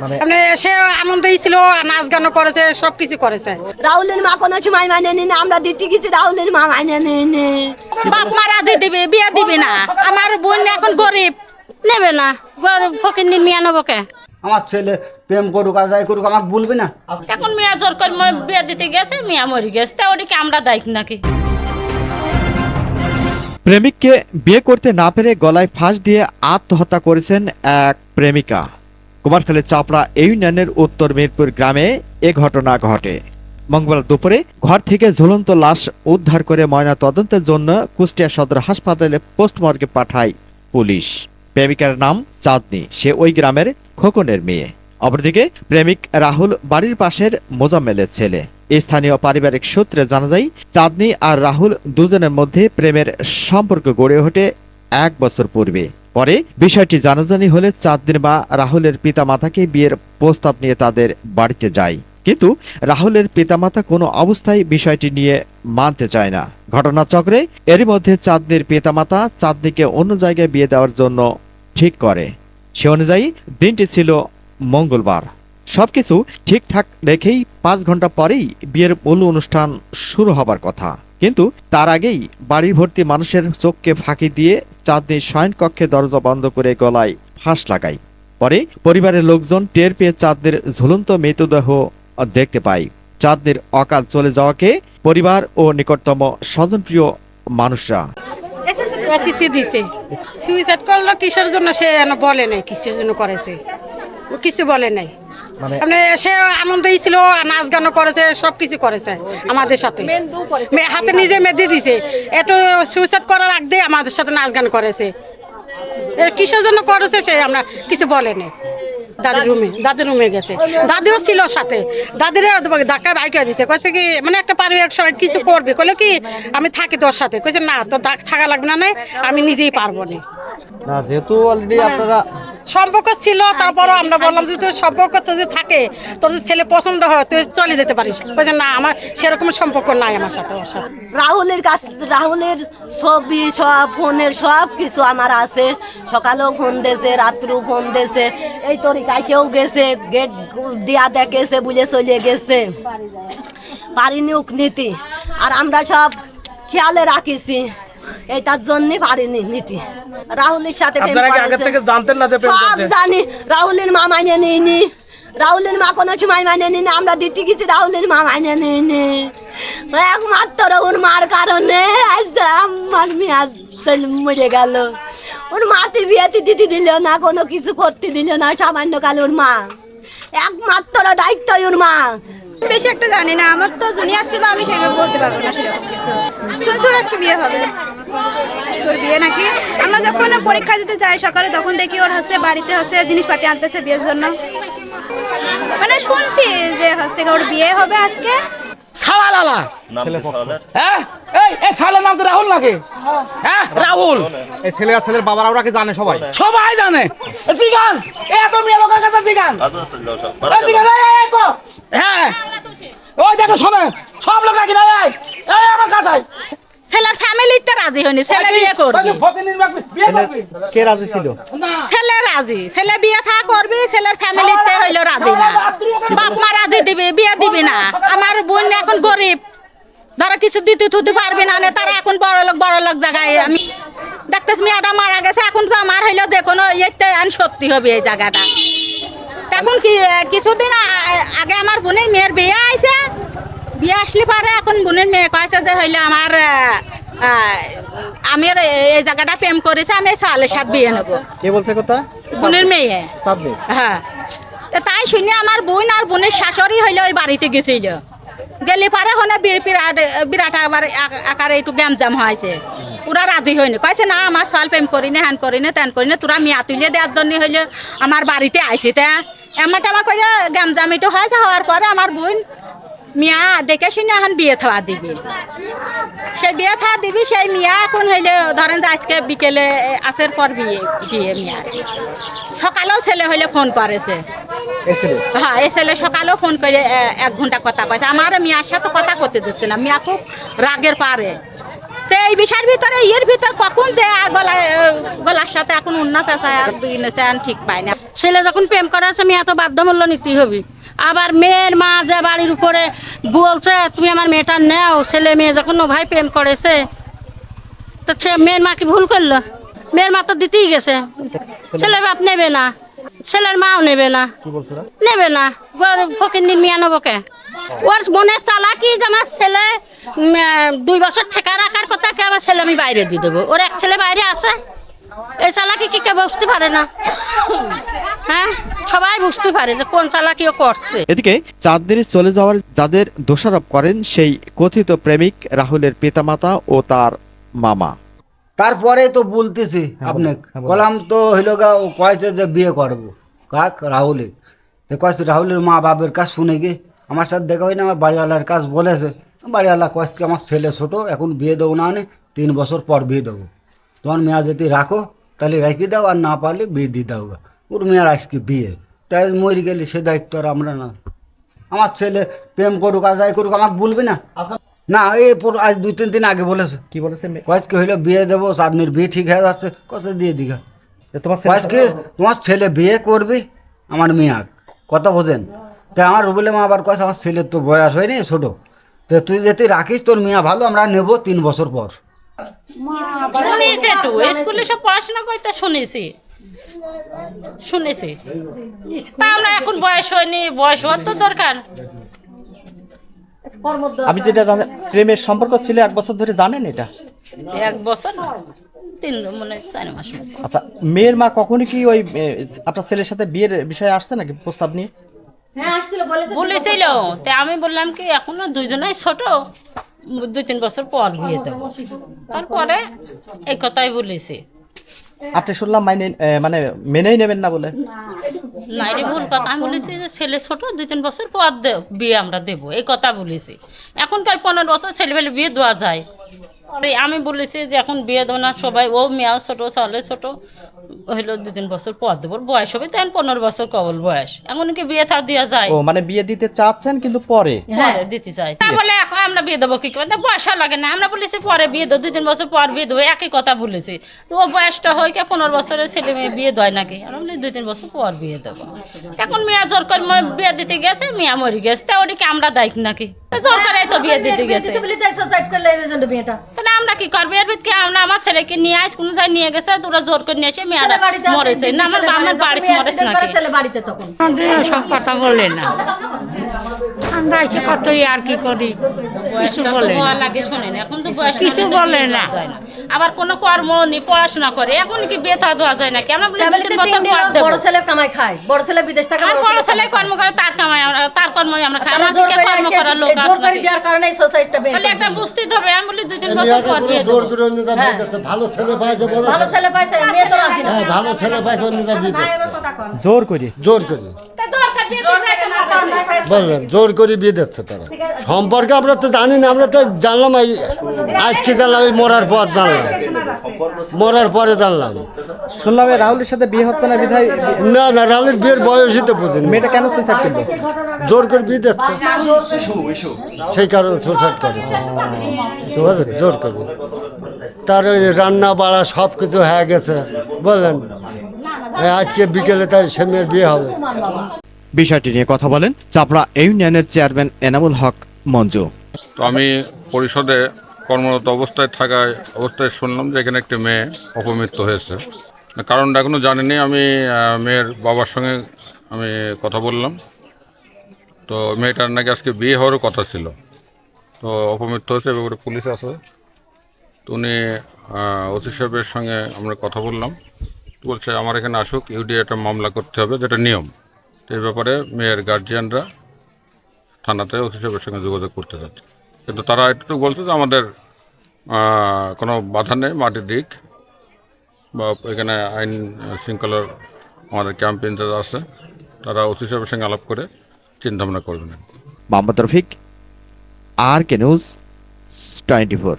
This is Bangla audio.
মানে- মানে সে আনন্দই ছিল নাচ গানও করেছে সব কিছু করেছে। রাহুলের মা কোনো সময় মানে নিন আমরা দিতে গেছি রাহুলের মা মানে বাপ মা রাজি দিবে বিয়ে দিবে না। আমার বোন এখন গরিব। নেবে না গরিব ফকির মিয়া নেবকে আমার ছেলে প্রেম করুক আর যাই করুক আমাকে বলবি না। এখন মিয়া জোর করে ম- বিয়ে দিতে গেছে মিয়া মরে গেছে তা ওদিকে আমরা দায়িক নাকি? প্রেমিককে বিয়ে করতে না পেরে গলায় ফাঁস দিয়ে আত্মহত্যা করেছেন এক প্রেমিকা। কুমারখালী চাপড়া ইউনিয়নের উত্তর মিরপুর গ্রামে এ ঘটনা ঘটে। মঙ্গলবার দুপুরে ঘর থেকে ঝুলন্ত লাশ উদ্ধার করে ময়না তদন্তের জন্য কুষ্টিয়া সদর হাসপাতালে পোস্টমর্গে পাঠায় পুলিশ। প্রেমিকার নাম চাঁদনি। সে ওই গ্রামের খোকনের মেয়ে। অপরদিকে প্রেমিক রাহুল বাড়ির পাশের মোজাম্মেলের ছেলে। স্থানীয় পারিবারিক সূত্রে জানা যায়, চাঁদনি আর রাহুল দুজনের মধ্যে প্রেমের সম্পর্ক গড়ে ওঠে এক বছর পূর্বে। পরে বিষয়টি জানাজানি হলে চাঁদনির মা রাহুলের পিতামাতাকে বিয়ের প্রস্তাব নিয়ে তাদের বাড়িতে যায়। কিন্তু রাহুলের পিতামাতা কোনো অবস্থায় বিষয়টি নিয়ে মানতে চায় না। ঘটনাচক্রে এরই মধ্যে চাঁদনির পিতামাতা চাঁদনিকে অন্য জায়গায় বিয়ে দেওয়ার জন্য ঠিক করে। সে অনুযায়ী দিনটি ছিল মঙ্গলবার। সবকিছু ঠিকঠাক রেখেই পাঁচ ঘণ্টা পরেই বিয়ের মূল অনুষ্ঠান শুরু হবার কথা। কিন্তু তার আগেই বাড়ি ভর্তি মানুষের চোখকে ফাঁকি দিয়ে চাঁদনি শয়নকক্ষে দরজা বন্ধ করে গলায় ফাঁস লাগায়। পরে পরিবারের লোকজন টের পেয়ে চাঁদনির ঝুলন্ত মৃতদেহ দেখতে পায়। চাঁদনির অকাল চলে যাওয়াকে পরিবার ও নিকটতম স্বজনপ্রিয় মানুষরা। কিসের জন্য সে বলে নাই কিছু বলে নাই। মানে- মানে সে আনন্দই ছিল নাচ গানও করেছে সব কিছু করেছে আমাদের সাথে। মে- হাতে নিজে মেহেদি দিছে। একটু সুইসাইড করার আগ দিয়ে আমাদের সাথে নাচ গান করেছে। কিসের জন্য করেছে সে আমরা কিছু বলে নাই। দাদির রুমে দাদির রুমে গেছে। দাদিও ছিল সাথে। দাদিরে ধাক্কা বাইকে দিছে। কয়েছে কি মানে একটা পারিবারিক সময় কিছু করবে। কলে কি আমি থাকি তোর সাথে। কইছে না তোর দাগ থাকা লাগবে না নাই আমি নিজেই পারব না। না যেহেতু অলরেডি আপনারা সম্পর্ক ছিল তারপরও আমরা বললাম যে তোর সম্পর্ক তো যদি থাকে তোর যদি ছেলে পছন্দ হয় তুই চলে যেতে পারিস। কইছে না আমার সেরকম সম্পর্ক নাই আমার সাথে ওর সাথে। রাহুলের কাছ রাহুলের ছবি সব ফোনের সব কিছু আমার আছে। সকালেও ফোন দিয়েছে রাত্রেও ফোন দিয়েছে। এই তরিকাছেও গেছে গেট দিয়া দেখেছে বুঝে চলে গেছে। পারিনি নীতি আর আমরা সব খেয়ালে রাখিছি। এইটার জন্য পারিনি নীতি। রাহুলের সাথে জানতেন না যে সব জানি রাহুলের মা মানে নিইনি। রাহুলের মা কোনো সময় মানে নিনি আমরা দিতে গেছি রাহুলের মা মানে নিইনি। একমাত্র ওর মার কারণে আজ আমার মেয়ে মরে গেল। ওর মাতে বিয়েতে দিতে দিল না কোনো কিছু করতে দিল না সামান্য কাল ওর মা। একমাত্র দায়িত্ব ওর মা। বেশি একটা জানি না আমার তো জুনিয়ার ছিল আমি সেইভাবে বলতে পারব না সেরকম কিছু। শুনছি আজকে বিয়ে হবে? বিয়ে নাকি? আমরা যখন পরীক্ষা দিতে যাই সকালে তখন দেখি ওর হচ্ছে বাড়িতে হচ্ছে জিনিসপাতি আনতেছে বিয়ের জন্য। মানে শুনছি যে হচ্ছে ওর বিয়ে হবে আজকে। হ্যাঁ? এই এই সালের নাম তো রাহুল নাকি? হ্যাঁ রাহুল। এই ছেলে আর ছেলের বাবারা ওরা কি জানে সবাই? সবাই জানে। দিগান এত মেয়ে লোকের কাছে দিগান। দিগান এই, এই, এই তো। হ্যাঁ। ওই দেখো শোনে সব লোক রাখি না এই এই আমার কাছে ছেলের ফ্যামিলিতে রাজি হয়নি ছেলে বিয়ে করবে। কে রাজি ছিল? ছেলে রাজি। ছেলে বিয়ে থা করবি ছেলের ফ্যামিলিতে হইল রাজি না। বাপ মা রাজি দিবে বিয়ে দিবে না। আমার বোন এখন গরিব। ধরো কিছু দিতে থুতে পারবে না তারা এখন বড় লোক বড় লোক জায়গায় আমি দেখতেছি মেয়েটা মারা গেছে এখন তো আমার হইল যে কোনো ইয়েতে আন সত্যি হবে এই জায়গাটা। এখন কি কিছুদিন আগে আমার বোনের মেয়ের বিয়ে আইছে বিয়ে আসলে পারে এখন বোনের মেয়ে কয়েছে যে হইলে আমার আমি এই- জায়গাটা প্রেম করেছে আমি সালের সাথে বিয়ে নেব। কে বলছে কথা? বোনের মেয়ে। হ্যাঁ। তাই শুনে আমার বোন আর বোনের শাশুড়ি হইলে ওই বাড়িতে গেছিল। গেলে পারে বি- বিরাট বিরাট আবার আকারে একটু গ্যামজাম হয়েছে। ওরা রাজি হয়নি। কয়েছে না আমার সাল প্রেম করি না হ্যান করি না তেন করি না তোরা মিয়া তুলিয়ে দেওয়ার জন্য হইলে আমার বাড়িতে আইসি তা। এমন টামা করে গ্যামজাম একটু হয়েছে হওয়ার পরে আমার বোন মিয়া দেখে শুনে এখন বিয়ে থাওয়া দিবি। সেই বিয়ে থা দিবি সেই মিয়া এখন হইলে ধরেন যে আজকে বিকেলে আসের পর বিয়ে বিয়ে মিয়া। সকালেও ছেলে হইলে ফোন করেছে হ্যাঁ এ ছেলে সকালেও ফোন করে এক ঘণ্টা কথা কয়েছে আমার মিয়ার সাথে কথা করতে দিচ্ছে না। মিয়া খুব রাগের পারে। তো এই বিষয়ের ভিতরে ইয়ের ভিতর কখন যে গলায় গলার সাথে এখন অন্য পেশায় আর দুই ঠিক পাই না। ছেলে যখন প্রেম করে আছে মেয়ে তো বাধ্যমূল্য নিতেই হবে। আবার মেয়ের মা যে বাড়ির উপরে বলছে তুমি আমার মেয়েটা নেও। ছেলে মেয়ে যখন ভাই প্রেম করেছে তো সে মেয়ের মা কি ভুল করল? মেয়ের মা তো দিতেই গেছে। ছেলের বাপ নেবে না। ছেলের মাও নেবে না। নেবে না। ফকির মিয়া নেবকে ওর মনের চালাকি যে আমার ছেলে দুই বছর ঠেকা রাখার কথা কে আমার ছেলে আমি বাইরে দিয়ে দেবো? ওর এক ছেলে বাইরে আছে? এই চালাকি কি কেউ বুঝতে পারে না। হ্যাঁ? সবাই বুঝতে পারে যে কোন চালাকি ও করছে। এদিকে চাঁদদের চলে যাওয়ার যাদের দোষারোপ করেন সেই কথিত প্রেমিক রাহুলের পিতামাতা ও তার মামা। তারপরে তো বলতেছি আপনি কলাম তো হইল গা ও কয়েছে যে বিয়ে করব? কাক? রাহুলে কয়েছে রাহুলের মা বাপের কাজ শুনে গিয়ে আমার সাথে দেখা হয় না আমার বাড়িওয়ালার কাজ বলেছে। বাড়িওয়ালা কয়েছে আমার ছেলে ছোট এখন বিয়ে দেবো না আনে তিন বছর পর বিয়ে দেবো। তোমার মেয়া যদি রাখো তাহলে রেখে দাও আর না পারলে বিয়ে দিয়ে দাও। গা। ওর মেয়ের আজকে বিয়ে। তাই মরে গেলে সে দায়িত্ব আর আমরা না। আমার ছেলে প্রেম করুক আর যাই করুক আমাকে বলবি না? না এই পুরো আজ দুই তিন দিন আগে বলেছে। কি বলেছে কয়েককে হইল বিয়ে দেবো চাঁদনির বিয়ে ঠিক হয়ে যাচ্ছে কত দিয়ে দিঘা যে তোমার ছেলে কয়েককে তোমার ছেলে বিয়ে করবি? আমার মেয়াক কথা বোঝেন? তাই আমার বলে মা আবার কয়েছে আমার ছেলের তো বয়স হয়নি ছোট। তো তুই যদি রাখিস তোর মেয়া ভালো আমরা নেব তিন বছর পর। শুনেছি একটু স্কুলে সব পড়াশোনা করতে শুনেছি। শুনেছি। তা আমরা এখন বয়স হয়নি বয়স হওয়ার তো দরকার। আমি যেটা প্রেমের সম্পর্ক ছিল এক বছর ধরে জানেন এটা? এক বছর না তিন মানে চার মাস আচ্ছা মেয়ের মা কখনই কি ওই আপনার ছেলের সাথে বিয়ের বিষয়ে আসছে নাকি প্রস্তাব নিয়ে? বলেছিল। তা আমি বললাম কি এখনও দুইজনাই ছোট। দুই তিন বছর পর বিয়ে দেবো। তারপরে এই কথাই বলেছি। আপনি শুনলাম মাইনে মানে মেনেই নেবেন না বলে। নাইরে ভুল কথা। আমি বলেছি যে ছেলে ছোট দুই তিন বছর পর দে- বিয়ে আমরা দেবো। এই কথা বলেছি। এখনকার পনেরো বছর ছেলে পেলে বিয়ে দেওয়া যায়। আমি বলেছি যে এখন বিয়ে দেবো না সবাই ও মেয়েও ছোট ছেলে ছোট। হইল দু তিন বছর পর দেবো বয়স হবে তখন পনেরো বছর কবল বয়স। এখন কি বিয়ে থাক দেওয়া যায়। ও মানে বিয়ে দিতে চাচ্ছেন কিন্তু পরে? পরে দিতে চাই। বলে এখন আমরা বিয়ে দেবো কি করে? বয়সা লাগে না। আমরা বলেছি পরে বিয়ে দেবো দুই তিন বছর পর বিয়ে দেবো একই কথা বলেছি। তো ও বয়সটা হয় কি পনেরো বছরের ছেলে মেয়ে বিয়ে দেয় নাকি? আর আমরা বলি দুই তিন বছর পর বিয়ে দেবো। এখন মেয়া জোর করে বিয়ে দিতে গেছে মেয়া মরে গেছে। তা ওদিকে আমরা দায়িক নাকি? জোর করে তো বিয়ে দিতে গেছে। তাহলে আমরা কি করব? এর ভিতরে আমরা আমার ছেলেকে নিয়ে আস কোনো জায়গায় নিয়ে গেছে? তোরা জোর করে নিয়ে এসে মেয়েরা মরেছে। না আমার আমার বাড়িতে মরেছে নাকি? সব কথা বলে না। আমরা এসে কতই আর কি করি? কিছু বলে না। লাগে শোনেন এখন তো বয়স কিছু বলে না। আবার কোনো কর্ম নেই পড়াশোনা করে এখন কি বিয়ে থা দেওয়া যায় না কেন বলে তিন বছর পর দেবো। বড় ছেলে কামাই খায়। বড় ছেলে বিদেশ থেকে বড় ছেলে কর্ম করে তার কামাই তার কর্মই আমরা খাই আমাদেরকে কর্ম করার লোক আছে দেওয়ার কারণে সোসাইটিটা তাহলে একটা বুঝতেই হবে আমি বলি দুই তিন বছর পর বিয়ে দেবো। ভালো ছেলে পাইছে বলে ভালো ছেলে পাইছে মেয়ে তো রাজি না। ভালো ছেলে পাইছে অন্যটা বিয়ে জোর করে? জোর করে। বললেন জোর করে বিয়ে দিচ্ছে তারা। সম্পর্কে আমরা তো জানি না আমরা তো জানলাম এই আজকে জানলাম এই মরার পর জানলাম। মরার পরে জানলাম। শুনলাম রাহুলের সাথে বিয়ে হচ্ছে না বিধায় না না রাহুলের বিয়ের বয়সই তো বুঝিনি। মেয়েটা কেন সুইসাইড করল? জোর করে বিয়ে দিচ্ছে সেই কারণে সুসাইড করেছে জোর করে। তার ওই রান্না বাড়া সব কিছু হয়ে গেছে বললেন এই আজকে বিকেলে তার সে মেয়ের বিয়ে হবে। বিষয়টি নিয়ে কথা বলেন চাপড়া ইউনিয়নের চেয়ারম্যান এনামুল হক মঞ্জু। তো আমি পরিষদে কর্মরত অবস্থায় থাকায় অবস্থায় শুনলাম যে এখানে একটি মেয়ে অপমৃত্যু হয়েছে। কারণটা এখনও জানিনি আমি মেয়ের বাবার সঙ্গে আমি কথা বললাম। তো মেয়েটার নাকি আজকে বিয়ে হওয়ারও কথা ছিল। তো অপমৃত্যু হয়েছে, এবার পুলিশ আছে। তো উনি ওসি সাহেবের সঙ্গে আমরা কথা বললাম। বলছে, আমার এখানে আসুক ইউডি একটা মামলা করতে হবে, যেটা নিয়ম। তো এই ব্যাপারে মেয়ের গার্জিয়ানরা থানাতে ওসি সাহেবের সঙ্গে যোগাযোগ করতে যাচ্ছে। কিন্তু তারা একটু বলছে যে আমাদের কোনো বাধা নেই, মাটির দিক বা এখানে আইন শৃঙ্খলার আমাদের ক্যাম্প ইনচার্জ আছে। তারা ওসি সাহেবের সঙ্গে আলাপ করে চিন্তাভাবনা করবেন Mohammad Rafiq R K news twenty four